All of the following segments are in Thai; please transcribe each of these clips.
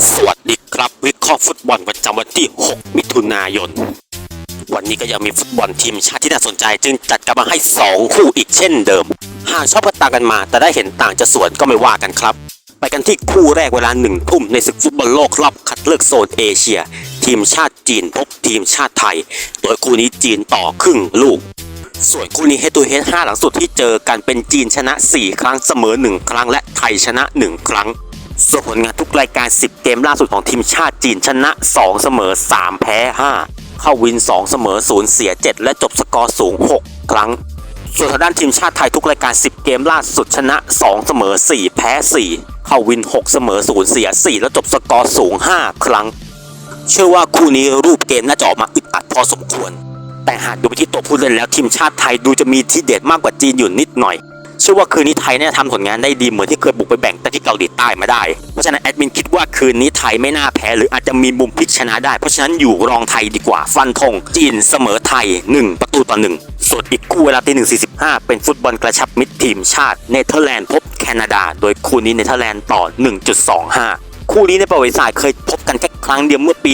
สวัสดีครับวิเคราะห์ฟุตบอลประจำวันที่ 6 มิถุนายน วันนี้ก็ยังมีฟุตบอลทีมชาติที่น่าสนใจ จึงจัดกันมาให้ 2 คู่อีกเช่นเดิม หากชอบก็ต่างกันมา แต่ได้เห็นต่างจะสวนก็ไม่ว่ากันครับ ไปกันที่คู่แรกเวลาหนึ่งทุ่มในศึกฟุตบอลโลกรอบคัดเลือกโซนเอเชีย ทีมชาติจีนพบทีมชาติไทย โดยคู่นี้จีนต่อครึ่งลูกส่วนคู่นี้เฮตูเฮด5หลังสุดที่เจอกันเป็นจีนชนะ 4 ครั้งเสมอ 1 ครั้งและไทยชนะ 1 ครั้ง ส่วนผลงานทุกรายการ 10 เกมล่าสุดของทีมชาติจีนชนะ 2 เสมอ 3 แพ้ 5 เข้าวิน 2 เสมอ 0 เสีย 7 และจบสกอร์สูง 6 ครั้ง ส่วนทางด้านทีมชาติไทยทุกรายการ 10 เกมล่าสุดชนะ 2 เสมอ 4 แพ้ 4 เข้าวิน 6 เสมอ 0 เสีย 4 และจบสกอร์สูง 5 ครั้ง เชื่อว่าคู่นี้รูปเกมน่าจะออกมาอึดอัดพอสมควร แต่หากดูไปที่ตัวผู้เล่นแล้วทีมชาติไทยดูจะมีทีเด็ดมากกว่าจีนอยู่นิดหน่อย เชื่อว่าคืนนี้ไทยน่าจะทำผลงานได้ดีเหมือนที่เคยบุกไปแบ่งแต่ที่เกาหลีใต้มาได้ เพราะฉะนั้นแอดมินคิดว่าคืนนี้ไทยไม่น่าแพ้ หรืออาจจะมีมุมพลิกชนะได้ เพราะฉะนั้นอยู่รองไทยดีกว่า ฟันธงจีนเสมอไทย 1 ประตูต่อ1ส่วนอีกคู่เวลาตีหนึ่งสี่สิบห้าเป็นฟุตบอลกระชับมิตรทีมชาติเนเธอร์แลนด์พบแคนาดา โดยคู่นี้เนเธอร์แลนด์ต่อ 1.25คู่นี้ในประวัติศาสตร์เคยพบกันแค่ครั้งเดียวเมื่อปี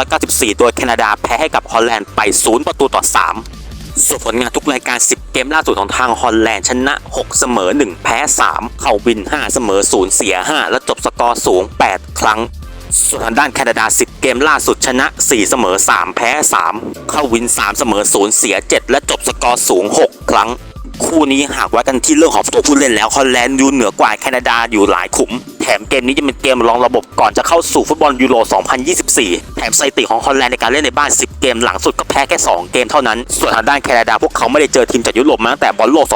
1994 โดยแคนาดาแพ้ให้กับฮอลแลนด์ไป 0 ประตูต่อ 3ส่วนผลงานทุกรายการ10 เกมล่าสุดของทางฮอลแลนด์ชนะ 6 เสมอ 1 แพ้ 3 เข้าวิน 5 เสมอ 0 เสีย 5 และจบสกอร์สูง 8 ครั้ง ส่วนทางด้านแคนาดา 10 เกมล่าสุดชนะ 4 เสมอ 3 แพ้ 3 เข้าวิน 3 เสมอ 0 เสีย 7 และจบสกอร์สูง 6 ครั้ง คู่นี้หากวัดกันที่เรื่องของตัวผู้เล่นแล้วฮอลแลนด์อยู่เหนือกว่าแคนาดาอยู่หลายขุม แถมเกมนี้จะเป็นเกมรองระบบก่อนจะเข้าสู่ฟุตบอลยูโร 2024 แถมสถิติของฮอลแลนด์ในการเล่นในบ้าน 10 เกมหลังสุดก็แพ้แค่ 2 เกมเท่านั้น ส่วนทางด้านแคนาดาพวกเขาไม่ได้เจอทีมจากยุโรปมาตั้งแต่บอลโลก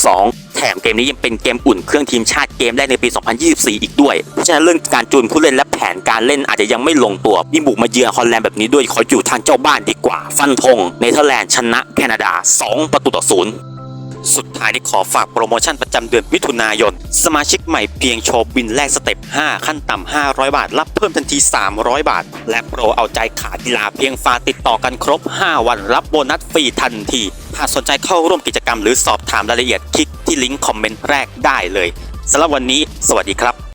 2022 แถมเกมนี้ยังเป็นเกมอุ่นเครื่องทีมชาติเกมแรกในปี 2024 อีกด้วย เพราะฉะนั้นเรื่องการจูนผู้เล่นและแผนการเล่นอาจจะยังไม่ลงตัวยิ่งบุกมาเยือนฮอลแลนด์แบบนี้ด้วยขออยู่ทางเจ้าบ้านดีกว่า ฟันธงเนเธอร์แลนด์ชนะแคนาดา 2 ประตูต่อศูนย์ สุดท้ายนี้ขอฝากโปรโมชั่นประจำเดือนมิถุนายน สมาชิกใหม่เพียงโชว์บินแรกสเต็ป 5 ขั้นต่ำ 500 บาท รับเพิ่มทันที 300 บาท และโปรเอาใจขากีฬาเพียงฝากติดต่อกันครบ 5 วันรับโบนัสฟรีทันที หากสนใจเข้าร่วมกิจกรรมหรือสอบถามรายละเอียดคลิกที่ลิงก์คอมเมนต์แรกได้เลยสำหรับวันนี้ สวัสดีครับ